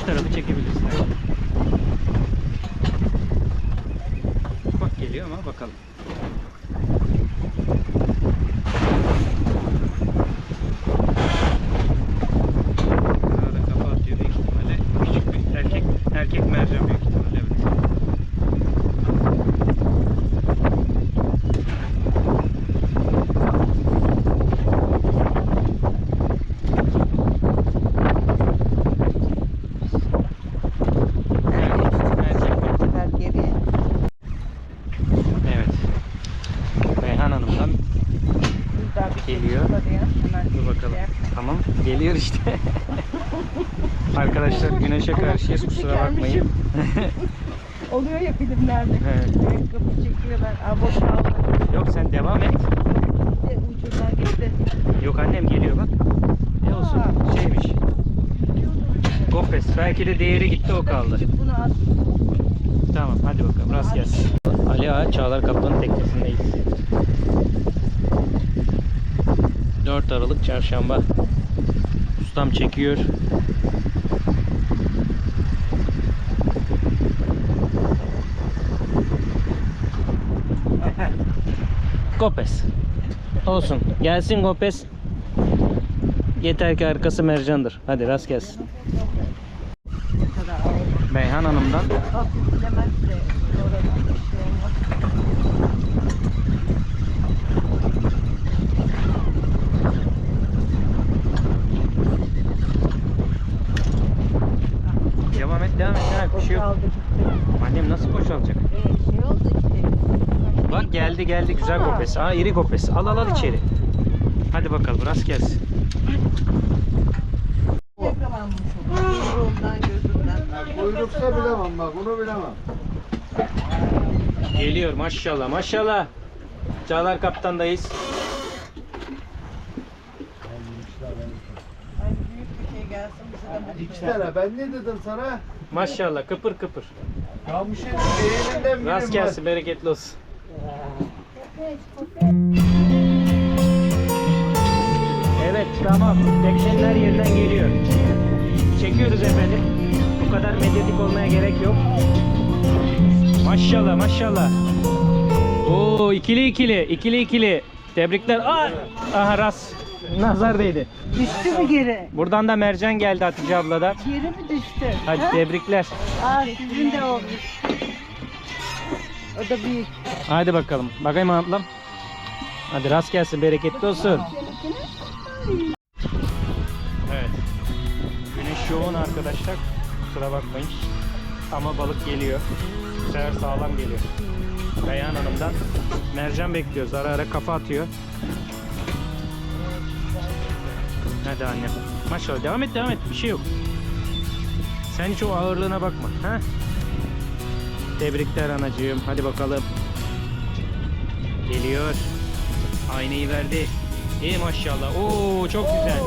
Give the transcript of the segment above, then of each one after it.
boş tarafı çekebilirsin. Ufak geliyor ama bakalım. Güneşe karşıyız kusura bakmayın. Oluyor ya filmlerde. Evet. Kapı çekiyorlar. Aa boşaldı. Yok sen devam et. Ucundan gitti. Yok annem geliyor bak. Ne olsun şeymiş. Gopes. Belki de değeri gitti o kaldı. Bunu at. Tamam hadi bakalım rast gelsin. Ali Ağa Çağlar Kaplan'ın teknesindeyiz. 4 Aralık Çarşamba. Ustam çekiyor. Gopes. Olsun. Gelsin Gopes. Yeter ki arkası mercandır. Hadi rast gelsin. Beyhan Hanım'dan devam et devam et. Bir şey yok. Annem nasıl boşalacak? Ee, şey oldu. Bak geldi geldi güzel kopes. Aa iri kopes. Al al al içeri. Hadi bakalım rast gelsin. Kuyruksa bilemem bak bunu bilemem. Geliyor maşallah maşallah. Çağlar kaptandayız. Şey İki tane ben ne dedim sana? Maşallah kıpır kıpır. Kamışın beğeninden birim Rast gelsin bereketli olsun. Evet tamam. Tekneler yerden geliyor. Çekiyoruz efendim. Bu kadar medyatik olmaya gerek yok. Maşallah maşallah. Oo ikili ikili ikili ikili. Tebrikler. Aa! Aha rast. Nazar değdi. Düştü mü geri? Buradan da mercan geldi Hatice abladan. Geri mi düştü? Hadi Ha? tebrikler. Aa sizin de olmuş. O da büyük. Hadi bakalım. Bakayım ablam. Hadi rast gelsin, bereketli olsun. Evet. Güneş yoğun arkadaşlar. Kusura bakmayın. Ama balık geliyor. Bu sefer sağlam geliyor. Beyhan Hanım'dan mercan bekliyoruz. Ara ara kafa atıyor. Hadi annem. Maşallah devam et devam et. Bir şey yok. Sen hiç o ağırlığına bakma. Ha? Tebrikler anacığım. Hadi bakalım. Geliyor. Aynayı verdi. İyi maşallah. Oo çok güzel.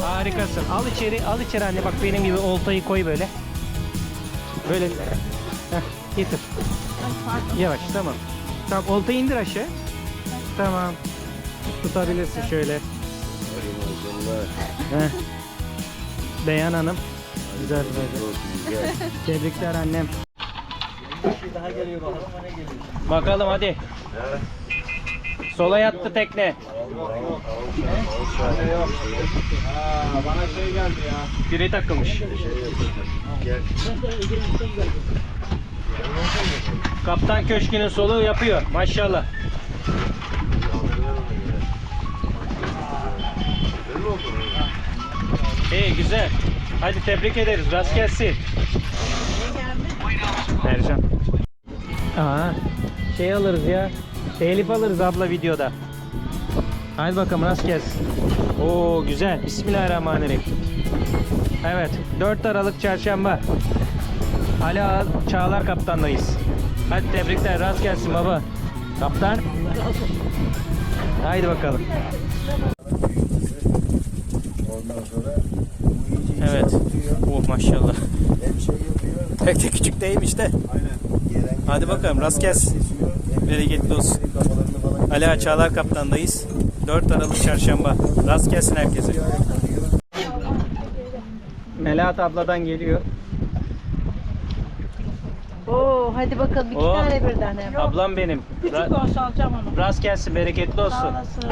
Harikasın. Al içeri, al içeri anne. Bak benim gibi oltayı koy böyle. Böyle. Heh, getir. Yavaş tamam. Tamam oltayı indir aşağı. Tamam. Tutabilirsin şöyle. Heh. Beyan Hanım. Güzel böyle. Tebrikler annem. Bakalım hadi. Sola yattı tekne. Aa, bana şey geldi ya. Direği takılmış. Kaptan Köşkü'nün soluğu yapıyor. Maşallah. İyi güzel. Hadi tebrik ederiz. Rast gelsin. Ercan. Aa, şey alırız ya. Telif alırız abla videoda. Hadi bakalım rast gelsin. Oo güzel. Bismillahirrahmanirrahim. Evet. 4 Aralık Çarşamba. Ağa Çağlar Kaptan'dayız. Hadi tebrikler. Rast gelsin baba. Kaptan. Haydi bakalım. Evet. Oh maşallah. Pek de küçük değilmiş de. Aynen. Hadi bakalım rast gelsin. Bereketli olsun. Ali Çağlar Kaptan'dayız. 4 Aralık Çarşamba. Rast gelsin herkese. Melahat abladan geliyor. Oo hadi bakalım iki Oo. tane birden hem. Ablam benim. Ra- olsa alacağım onu. rast gelsin, bereketli olsun. olasın.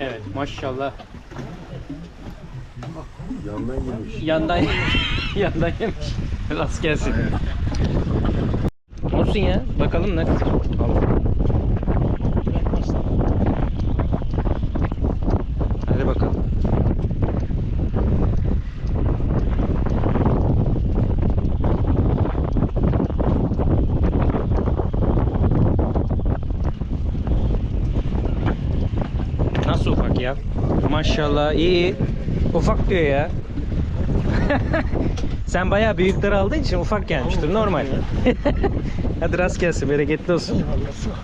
Evet, maşallah. Yandan yemiş. Yandan yandan yemiş. Rast gelsin. Olsun ya. Bakalım ne kadar. Hadi bakalım. ya. Maşallah iyi. Ufak diyor ya. Sen bayağı büyükleri aldığın için ufak gelmiştir normal. Hadi rast gelsin bereketli olsun.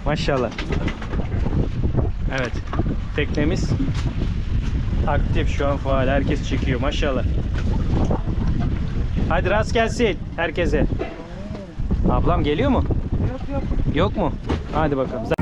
Maşallah. Evet. Teknemiz aktif şu an faal. Herkes çekiyor maşallah. Hadi rast gelsin herkese. Ablam geliyor mu? Yok yok. Yok mu? Hadi bakalım.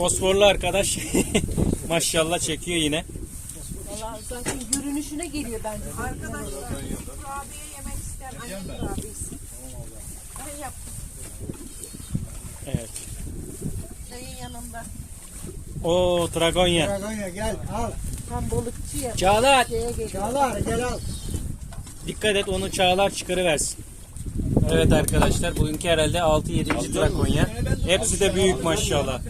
Fosforlu arkadaş maşallah çekiyor yine. Valla zaten görünüşüne geliyor bence. Arkadaşlar kurabiye yemek isteyen anne kurabiyesi. Ben yaptım Evet. çayın yanında. O Tragonya. Dragonya gel al. Tam balıkçı ya. Çağlar. Şeye geliyor. Çağlar gel al. Dikkat et onu Çağlar çıkarıversin. Evet arkadaşlar bugünkü herhalde 6-7. Trakonya. Hepsi de büyük maşallah.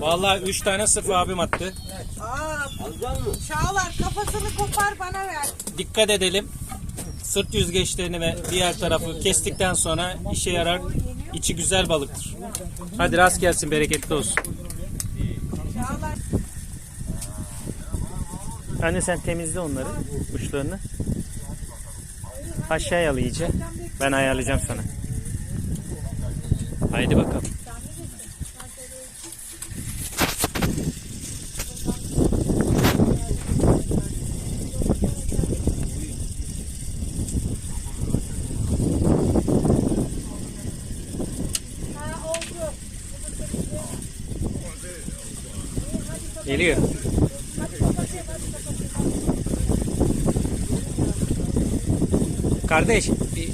Vallahi 3 tane sırf abim attı. Aa, Çağlar kafasını kopar bana ver. Dikkat edelim. Sırt yüzgeçlerini ve diğer tarafı kestikten sonra işe yarar. İçi güzel balıktır. Hadi rast gelsin bereketli olsun. Çağlar Anne sen temizle onları, uçlarını. Aşağıya al iyice. Ben ayarlayacağım sana. Haydi bakalım. Geliyor. Kardeş. bir-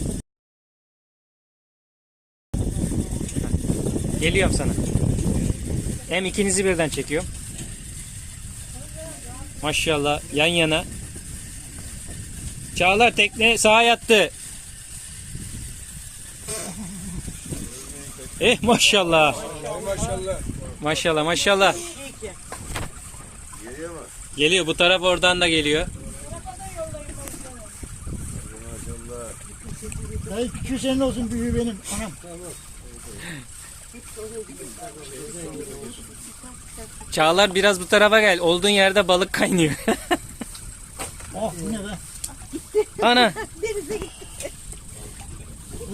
Geliyorum sana. Hem ikinizi birden çekiyorum. Maşallah yan yana. Çağlar tekne sağa yattı. Eh maşallah. Maşallah. Maşallah maşallah. Geliyor mu? Geliyor bu taraf oradan da geliyor. Maşallah. Dayı küçüğü senin olsun büyüğü benim. Anam. Çağlar biraz bu tarafa gel. Olduğun yerde balık kaynıyor. Oh ne be? Ana. Lan,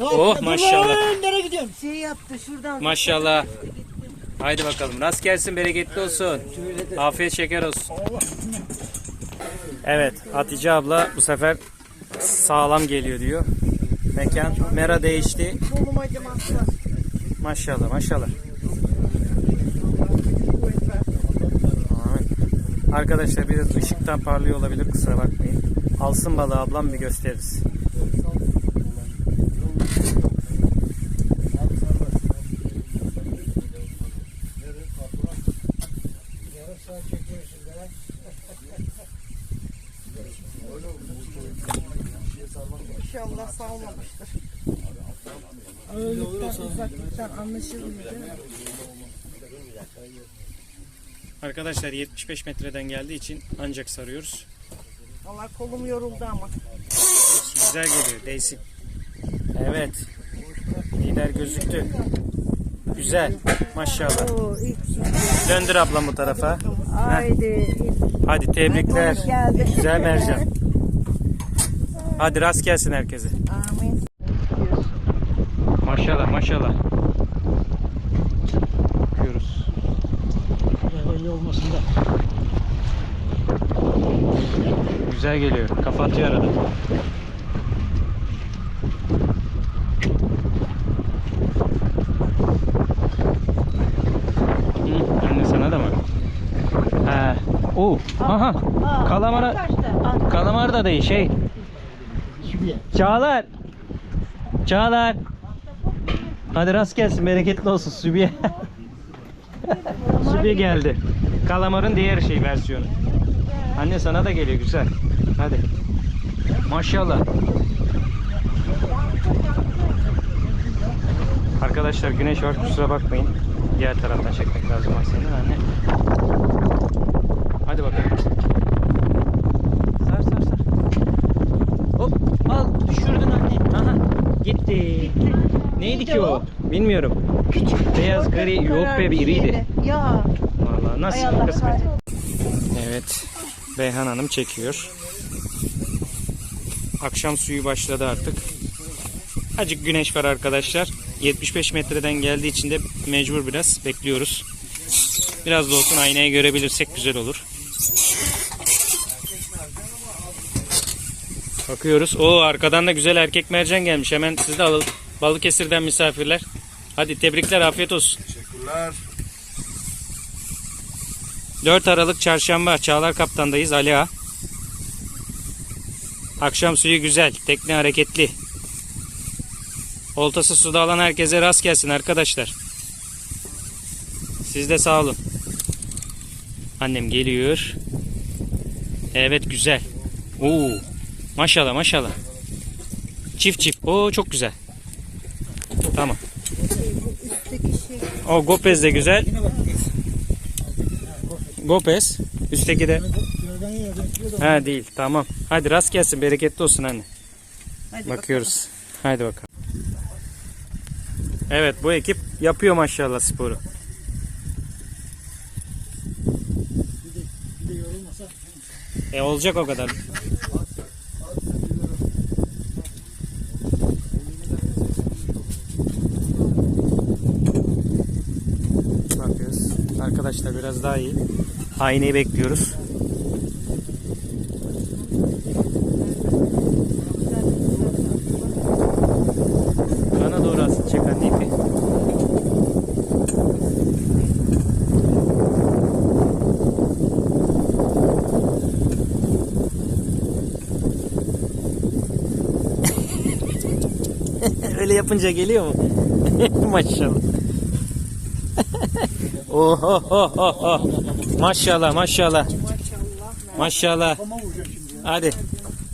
Oh, dur maşallah. Nereye gidiyorsun? şey yaptı şuradan. Maşallah. Haydi bakalım. Rast gelsin, bereketli olsun. Afiyet şeker olsun. Evet, Hatice abla bu sefer sağlam geliyor diyor. Mekan, mera değişti. Maşallah, maşallah. Arkadaşlar biraz ışıktan parlıyor olabilir kusura bakmayın. Alsın balığı ablam bir gösteririz. İnşallah salmamıştır. Ağırlıktan uzaklıktan anlaşılmıyor. değil mi? Arkadaşlar 75 metreden geldiği için ancak sarıyoruz. Valla kolum yoruldu ama. Güzel geliyor değsin. Evet. Lider gözüktü. Güzel. Maşallah. Oo, ilk Döndür ablam bu tarafa. Haydi. Hadi tebrikler. Güzel mercan. Hadi rast gelsin herkese. Amin. Maşallah. Bakıyoruz. Belli olmasın da. Güzel geliyor. Kafa atıyor arada. Oo. Aha. Kalamara. Kalamar da değil şey. Çağlar. Çağlar. Hadi rast gelsin, bereketli olsun Sübiye. Sübiye geldi. Kalamarın diğer şey versiyonu. Anne sana da geliyor güzel. Hadi. Maşallah. Arkadaşlar güneş var kusura bakmayın. Diğer taraftan çekmek lazım aslında anne. Hadi bakalım. Sar sar sar. Hop al düşürdün anne. Aha gitti. Neydi ki o? Bilmiyorum. Beyaz gri yok be bir iriydi. Ya. Vallahi Ay nasıl Allah kısmet. kahretsin. Evet. Beyhan Hanım çekiyor. Akşam suyu başladı artık. Acık güneş var arkadaşlar. 75 metreden geldiği için de mecbur biraz bekliyoruz. Biraz da olsun aynaya görebilirsek güzel olur. Bakıyoruz. O arkadan da güzel erkek mercan gelmiş. Hemen siz de alın. Balıkesir'den misafirler. Hadi tebrikler, afiyet olsun. Teşekkürler. 4 Aralık Çarşamba Çağlar Kaptan'dayız Ali Ağa. Akşam suyu güzel, tekne hareketli. Oltası suda alan herkese rast gelsin arkadaşlar. Siz de sağ olun. Annem geliyor. Evet güzel. Oo. Maşallah maşallah. Çift çift. Oo çok güzel. Tamam. O Gopez de güzel. Gopez. Üstteki de. Ha değil. Tamam. Hadi rast gelsin. Bereketli olsun anne. Hadi Bakıyoruz. Haydi bakalım. Evet bu ekip yapıyor maşallah sporu. E olacak o kadar. Bakıyoruz. Arkadaşlar biraz daha iyi. Aynayı bekliyoruz. Bana doğru asıl çek anne ipi. Öyle yapınca geliyor mu? maşallah. Oho ho ho ho. Maşallah maşallah. Maşallah. Hadi.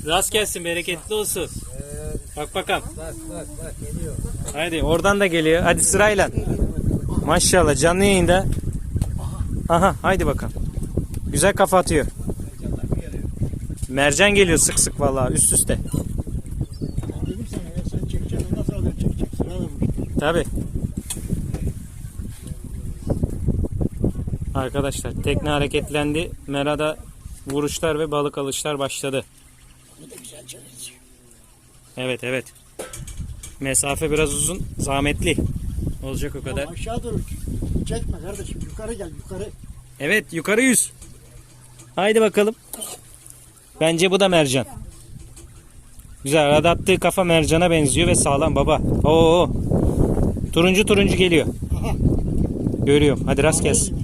Rast gelsin bereketli olsun. Bak bakalım. Hadi oradan da geliyor. Hadi sırayla. Maşallah canlı yayında. Aha haydi bakalım. Güzel kafa atıyor. Mercan geliyor sık sık vallahi üst üste. Ben dedim sana ya sen çekeceksin. Nasıl alacaksın çekeceksin. Sıra da bu. Tabi. Arkadaşlar tekne hareketlendi. Merada vuruşlar ve balık alışlar başladı. Evet evet. Mesafe biraz uzun, zahmetli. Olacak o kadar. Aşağı doğru çekme kardeşim. Yukarı gel yukarı. Evet yukarı yüz. Haydi bakalım. Bence bu da mercan. Güzel arada attığı kafa mercana benziyor ve sağlam baba. Oo. Turuncu turuncu geliyor. Görüyorum. Hadi rast gelsin.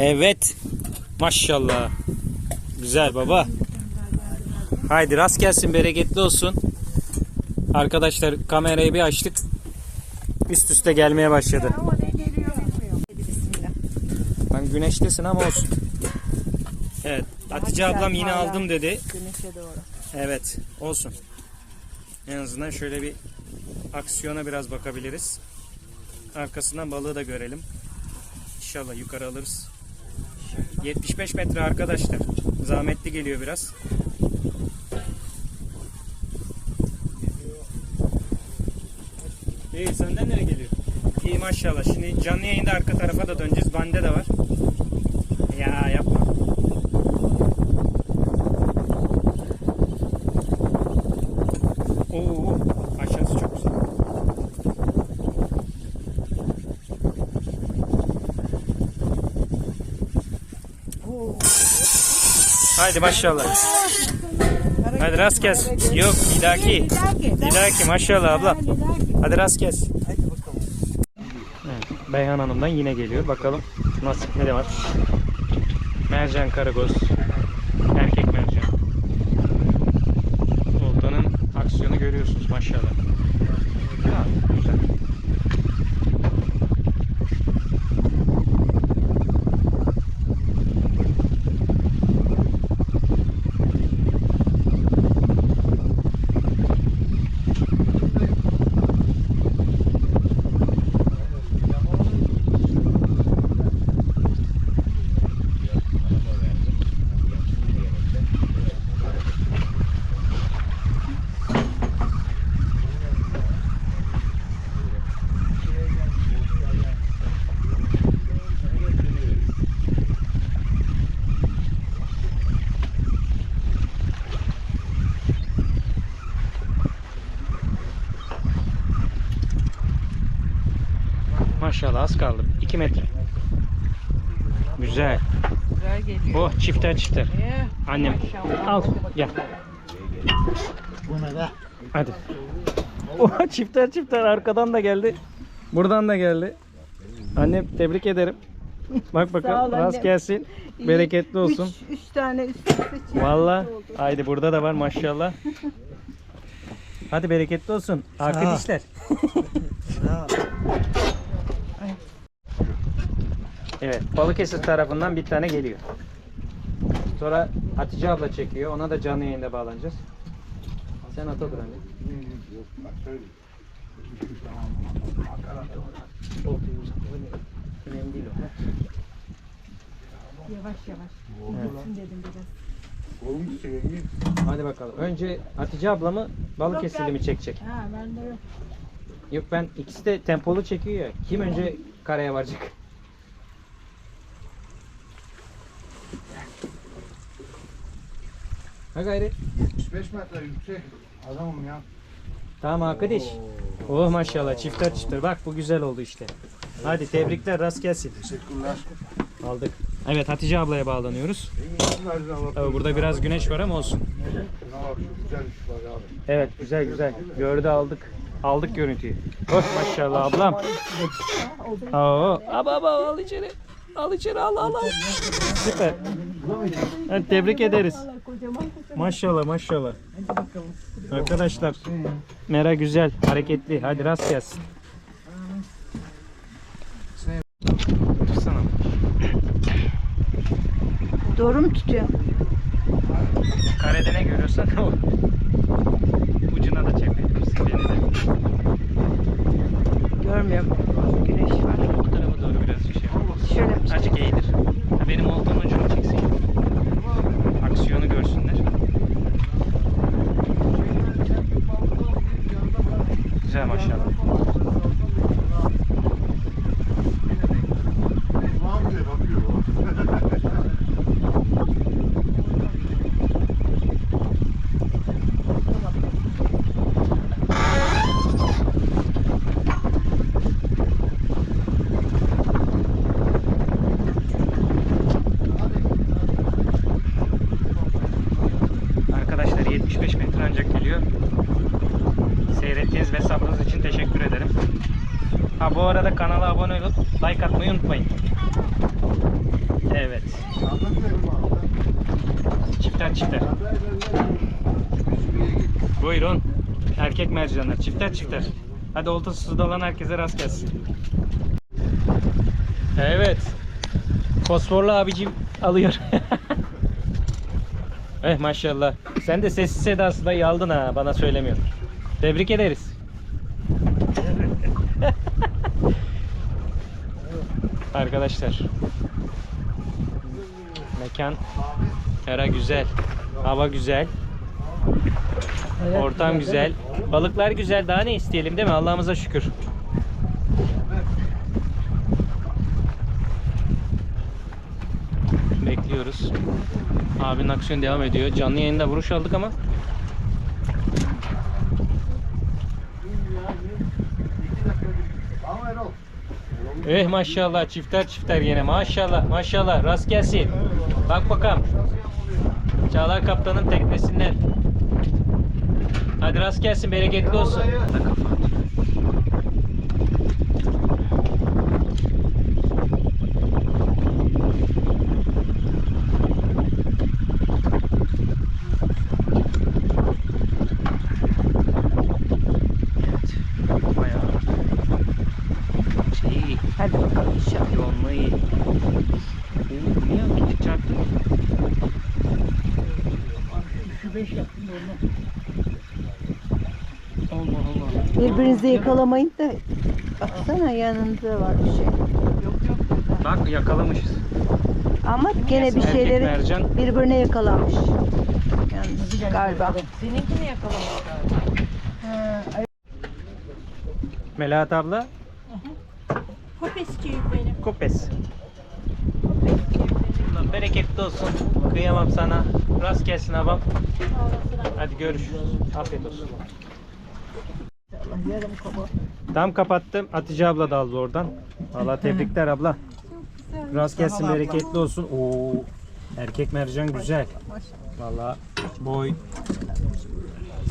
Evet. Maşallah. Güzel baba. Haydi rast gelsin bereketli olsun. Arkadaşlar kamerayı bir açtık. Üst üste gelmeye başladı. Ama ne geliyor bilmiyorum. Hadi bismillah. Ben güneştesin ama olsun. Evet. Hatice ablam yine aldım dedi. Güneşe doğru. Evet. Olsun. En azından şöyle bir aksiyona biraz bakabiliriz. Arkasından balığı da görelim. İnşallah yukarı alırız. 75 metre arkadaşlar. Zahmetli geliyor biraz. Değil senden nereye geliyor? İyi maşallah. Şimdi canlı yayında arka tarafa da döneceğiz. Bande de var. Ya yap. Haydi maşallah. Hadi rast gelsin. Yok bir dahaki. Bir dahaki maşallah abla. Hadi rast gelsin. Evet, Beyhan Hanım'dan yine geliyor. Bakalım nasip ne de var. Mercan karagoz. Erkek mercan. Oltanın aksiyonu görüyorsunuz maşallah. Ha, güzel. Maşallah az kaldı. 2 metre. Güzel. Güzel geliyor. Bu çifter çifter. Ee, Annem maşallah. al gel. Bu ne be? Hadi. Oha çifter çifter arkadan da geldi. Buradan da geldi. Annem tebrik ederim. Bak bakalım rast gelsin. İyi. Bereketli olsun. Üç, üç tane üst üste çift Valla. Haydi burada da var maşallah. Hadi bereketli olsun. Sağ ol. Evet, Balıkesir tarafından bir tane geliyor. Sonra Hatice abla çekiyor. Ona da canlı yayında bağlanacağız. Sen ata dur anne. Oltayı uzat, öyle. Önemli değil o. Yavaş yavaş. Gitsin dedim biraz. Hadi bakalım. Önce Hatice ablamı Balıkesirli mi çekecek? Ha ben de Yok ben ikisi de tempolu çekiyor ya. Kim önce karaya varacak? Ha gayret. 75 metre yüksek adamım ya. Tamam arkadaş. Oh maşallah çifter çifter. Bak bu güzel oldu işte. Hadi tebrikler rast gelsin. Teşekkürler. Aldık. Evet Hatice ablaya bağlanıyoruz. Tabii burada biraz güneş var ama olsun. Evet güzel güzel. Gördü aldık. Aldık görüntüyü. Oh maşallah ablam. Oo. Aba aba al içeri. Al içeri al al al. Süper. Hadi tebrik ederiz. Maşallah maşallah. Arkadaşlar Mera güzel, hareketli. Hadi rast gelsin. Tutsana. Doğru mu tutuyor? Karede ne görüyorsan o. Ucuna da çekebilirsin beni de. Görmüyorum. Güneş var. Bu tarafa doğru biraz şey Şöyle mi? Azıcık eğilir. Benim olduğum ucunu çeksin. 65 metre ancak geliyor. Seyrettiğiniz ve sabrınız için teşekkür ederim. Ha bu arada kanala abone olup like atmayı unutmayın. Evet. Çifter çifter. Buyurun. Erkek mercanlar. Çifter çifter. Hadi oltasız dalan herkese rast gelsin. Evet. Fosforlu abicim alıyor. eh maşallah. Sen de sessiz sedası da iyi aldın ha. Bana söylemiyorsun. Tebrik ederiz. Arkadaşlar. Mekan Era güzel. Hava güzel. Ortam güzel. Balıklar güzel. Daha ne isteyelim değil mi? Allah'ımıza şükür. Bekliyoruz. Abinin aksiyon devam ediyor. Canlı yayında vuruş aldık ama. Eh maşallah çifter çifter yine maşallah maşallah rast gelsin. Bak bakalım. Çağlar Kaptan'ın teknesinden. Hadi rast gelsin bereketli olsun. 5 yaptım normal. Allah Allah. Birbirinizi yakalamayın da baksana yanında var bir şey. Yok yok. Bak yakalamışız. Ama gene bir şeyleri mercan. birbirine yakalamış. Yani galiba. Seninkini yakalamış. Melahat abla Kopesçiyim benim. kopes. Kopesçiyim benim. Bereketli olsun. Kıyamam sana. Rast gelsin abam. Hadi görüşürüz. Afiyet olsun. Tam kapattım. Hatice abla da aldı oradan. Valla tebrikler abla. Rast gelsin bereketli olsun. Oo. Erkek mercan güzel. Valla boy.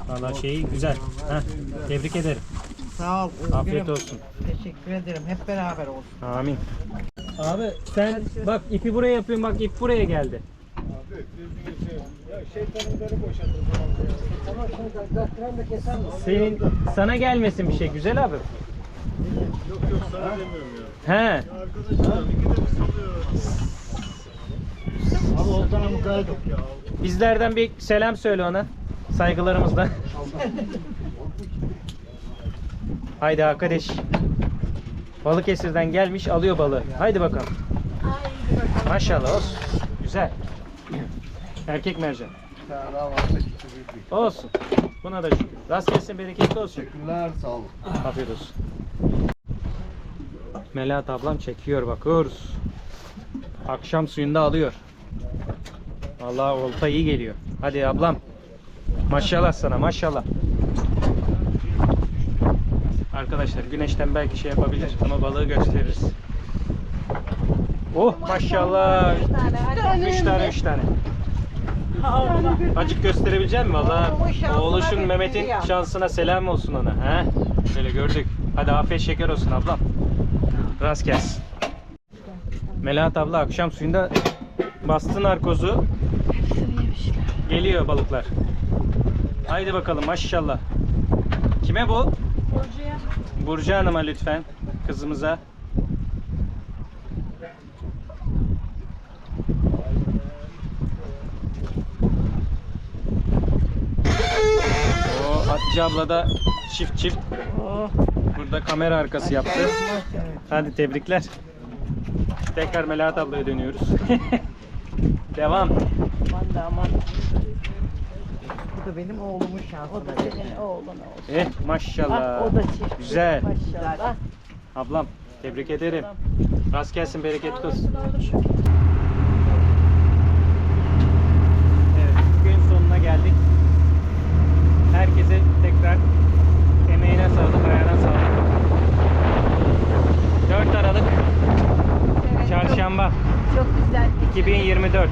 Valla şeyi güzel. Heh, tebrik ederim. Sağ ol. Afiyet olsun. Teşekkür ederim. Hep beraber olsun. Amin. Abi sen bak ipi buraya yapıyorsun bak ip buraya geldi. Senin sana gelmesin bir şey güzel abi. Yok yok sana demiyorum ya. He. Abi oltana mukayyet ol. Bizlerden bir selam söyle ona. Saygılarımızla. Haydi arkadaş. Balıkesir'den gelmiş alıyor balığı. Haydi bakalım. Maşallah olsun. Güzel. Erkek mercan. Bir tane daha. Olsun. Buna da şükür. Rast gelsin bereketli olsun. Teşekkürler sağ olun. Afiyet olsun. Melahat ablam çekiyor bakıyoruz. Akşam suyunda alıyor. Vallahi olta iyi geliyor. Hadi ablam. Maşallah sana maşallah. Arkadaşlar güneşten belki şey yapabilir ama balığı gösteririz. Oh maşallah. Üç tane üç tane. Acık gösterebilecek misin? Valla oğluşun Mehmet'in şansına selam olsun ona. He? Şöyle gördük. Hadi afiyet şeker olsun ablam. Rast gelsin. Melahat abla akşam suyunda bastı narkozu. Geliyor balıklar. Haydi bakalım maşallah. Kime bu? Burcu'ya. Burcu Hanım'a lütfen. Kızımıza. O Hatice abla da çift çift. Burada kamera arkası yaptı. Hadi tebrikler. Tekrar Melahat ablaya dönüyoruz. Devam. Aman da aman. Bu da benim oğlumun şansı. O da senin oğlun olsun. Eh maşallah. Ah, o da çift. Güzel. Maşallah. Ablam tebrik ederim. Rast gelsin bereketli olsun. Herkese tekrar emeğine sağlık, ayağına sağlık. 4 Aralık Evet, Çarşamba Çok, çok güzel. 2024.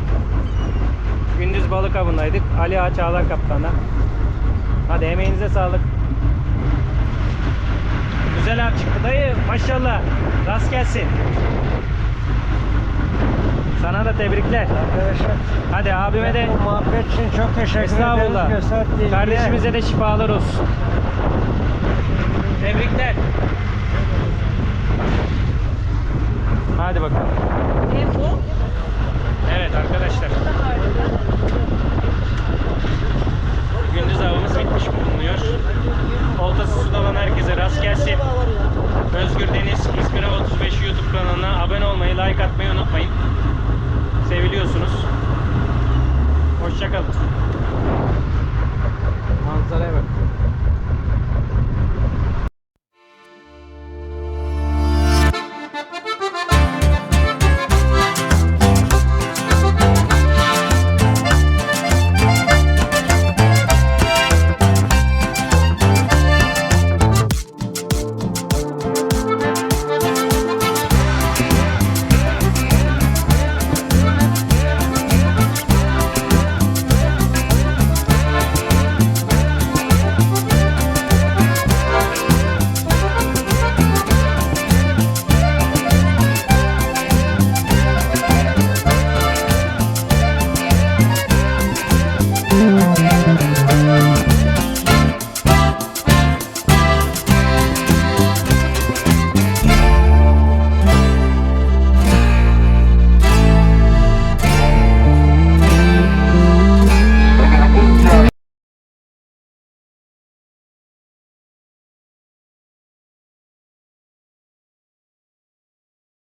Gündüz balık avındaydık. Ali Ağa Çağlar Kaptan'a. Hadi emeğinize sağlık. Güzel av çıktı dayı. Maşallah. Rast gelsin. Tebrikler. Arkadaşlar Hadi abime de bu muhabbet için çok teşekkür estağfurullah. ederiz. Gösterdiği ilgiye. Kardeşimize de şifalar olsun. Tebrikler. Hadi bakalım. Ne bu? Evet arkadaşlar. Gündüz avımız bitmiş bulunuyor. Oltası suda olan herkese rast gelsin. Özgür Deniz İzmir 35 YouTube kanalına abone olmayı, like atmayı unutmayın seviliyorsunuz. Hoşçakalın. Manzaraya bak.